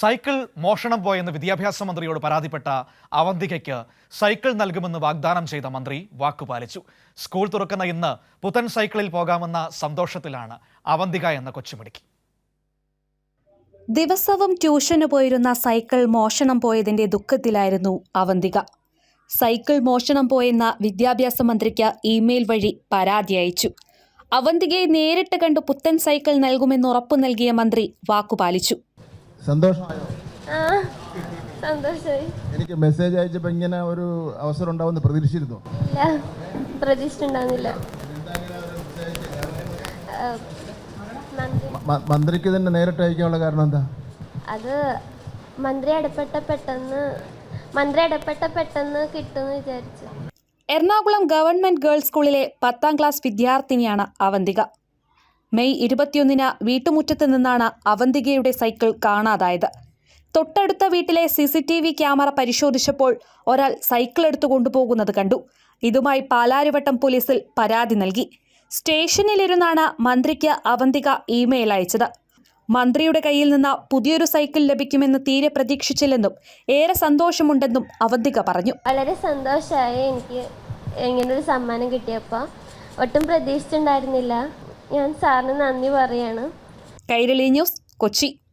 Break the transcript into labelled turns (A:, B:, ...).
A: Cycle മോഷണം പോയെന്ന് വിദ്യാഭ്യാസ മന്ത്രിയോട് പരാതിപ്പെട്ട അവന്തികയ്ക്ക് സൈക്കിൾ നൽകുമെന്ന് വാഗ്ദാനം ചെയ്ത മന്ത്രി വാക്കുപാലിച്ചു സ്കൂൾ തുറക്കുന്ന ഇന്ന് പുത്തൻ സൈക്കിളിൽ പോകാമെന്ന സന്തോഷത്തിലാണ് അവന്തിക എന്ന കൊച്ചുമിടുക്കി.
B: ദിവസവും ട്യൂഷന് പോയിരുന്ന സൈക്കിൾ മോഷണം പോയതിന്റെ ദുഃഖത്തിലായിരുന്നു അവന്തിക. സൈക്കിൾ മോഷണം പോയെന്ന വിദ്യാഭ്യാസ മന്ത്രിക്ക് ഇമെയിൽ വഴി പരാതി അയച്ചു. അവന്തികയെ നേരിട്ട് കണ്ട് പുത്തൻ സൈക്കിൾ നൽകുമെന്ന് ഉറപ്പു നൽകിയ മന്ത്രി വാക്കുപാലിച്ചു
C: സന്തോഷമായോ?
D: ആ സന്തോഷമായി
C: എനിക്ക് മെസ്സേജ് അയച്ചപ്പോൾ ഇങ്ങനെ ഒരു അവസരം ഉണ്ടാവുമെന്ന് പ്രതീക്ഷിച്ചിരുന്നു?
D: ഇല്ല പ്രതീക്ഷ ഉണ്ടാകുന്നില്ല
C: മന്ത്രിക്ക് തന്നെ നേരിട്ട് അയക്കാനുള്ള കാരണം എന്താ?
D: അത് മന്ത്രി ഇടപെട്ട പെട്ടെന്ന് മന്ത്രി ഇടപെട്ട പെട്ടെന്ന് കിട്ടുമെന്ന് വിചാരിച്ചു.
B: എറണാകുളം ഗവൺമെന്റ് ഗേൾസ് സ്കൂളിലെ പത്താം ക്ലാസ് വിദ്യാർത്ഥിനിയാണ് അവന്തിക. മെയ് ഇരുപത്തിയൊന്നിന് വീട്ടുമുറ്റത്ത് നിന്നാണ് അവന്തികയുടെ സൈക്കിൾ കാണാതായത്. തൊട്ടടുത്ത വീട്ടിലെ C C T V camera പരിശോധിച്ചപ്പോൾ ഒരാൾ സൈക്കിൾ എടുത്തു കൊണ്ടുപോകുന്നത് കണ്ടു. ഇതുമായി പാലാരിവട്ടം പോലീസിൽ പരാതി നൽകി. സ്റ്റേഷനിലിരുന്നാണ് മന്ത്രിക്ക് അവന്തിക ഇമെയിൽ അയച്ചത്. മന്ത്രിയുടെ കയ്യിൽ നിന്ന് പുതിയൊരു സൈക്കിൾ ലഭിക്കുമെന്ന് തീരെ പ്രതീക്ഷിച്ചില്ലെന്നും ഏറെ സന്തോഷമുണ്ടെന്നും അവന്തിക പറഞ്ഞു.
D: വളരെ സന്തോഷമായി എനിക്ക് ഇങ്ങനൊരു സമ്മാനം കിട്ടിയപ്പോൾ ഒട്ടും പ്രതീക്ഷിച്ചിട്ടുണ്ടായിരുന്നില്ല. ഞാൻ സാറിന് നന്ദി പറയാണ്.
B: കൈരളി ന്യൂസ് കൊച്ചി.